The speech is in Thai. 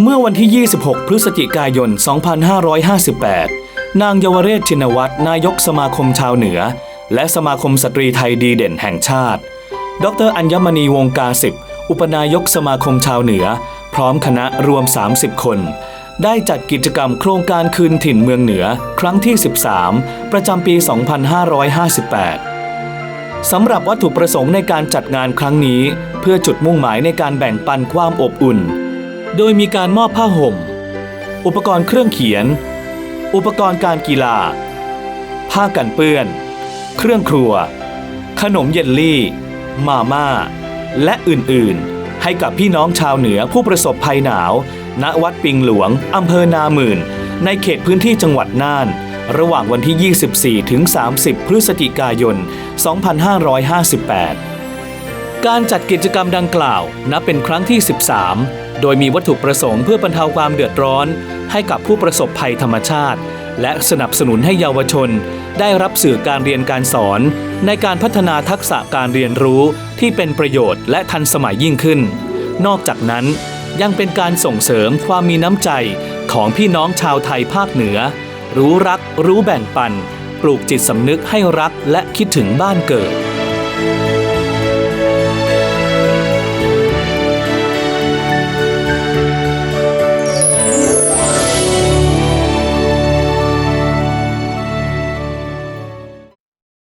เมื่อวันที่ 26 พฤศจิกายน 2558 นางเยาวเรศชินวัตรนายกสมาคมชาวเหนือ และสมาคมสตรีไทยดีเด่นแห่งชาติ ดรอัญมณีวงกาสิบ อุปนายกสมาคมชาวเหนือ พร้อมคณะรวม 30 คน ได้จัดกิจกรรมโครงการคืนถิ่นเมืองเหนือ ครั้งที่ 13 ประจำปี 2558สำหรับวัตถุประสงค์ในการจัดงานครั้งนี้ เพื่อจุดมุ่งหมายในการแบ่งปันความอบอุ่น โดยมีการมอบผ้าห่ม อุปกรณ์เครื่องเขียน อุปกรณ์การกีฬา ผ้ากันเปื้อน เครื่องครัว ขนมเยลลี่ มาม่า และอื่นๆ ให้กับพี่น้องชาวเหนือผู้ประสบภัยหนาว ณ วัดปิงหลวง อำเภอนาหมื่น ในเขตพื้นที่จังหวัดน่าน ระหว่างวันที่ 24 ถึง 30 พฤศจิกายน 2558 การจัดกิจกรรมดังกล่าว นับเป็นครั้งที่ 13 โดยมีวัตถุประสงค์เพื่อบรรเทาความเดือดร้อน ให้กับผู้ประสบภัยธรรมชาติ และสนับสนุนให้เยาวชน ได้รับสื่อการเรียนการสอน ในการพัฒนาทักษะการเรียนรู้ที่เป็นประโยชน์และทันสมัยยิ่งขึ้น นอกจากนั้นยังเป็นการส่งเสริมความมีน้ำใจของพี่น้องชาวไทยภาคเหนือ รู้รัก รู้แบ่งปัน ปลูกจิตสำนึกให้รักและคิดถึงบ้านเกิด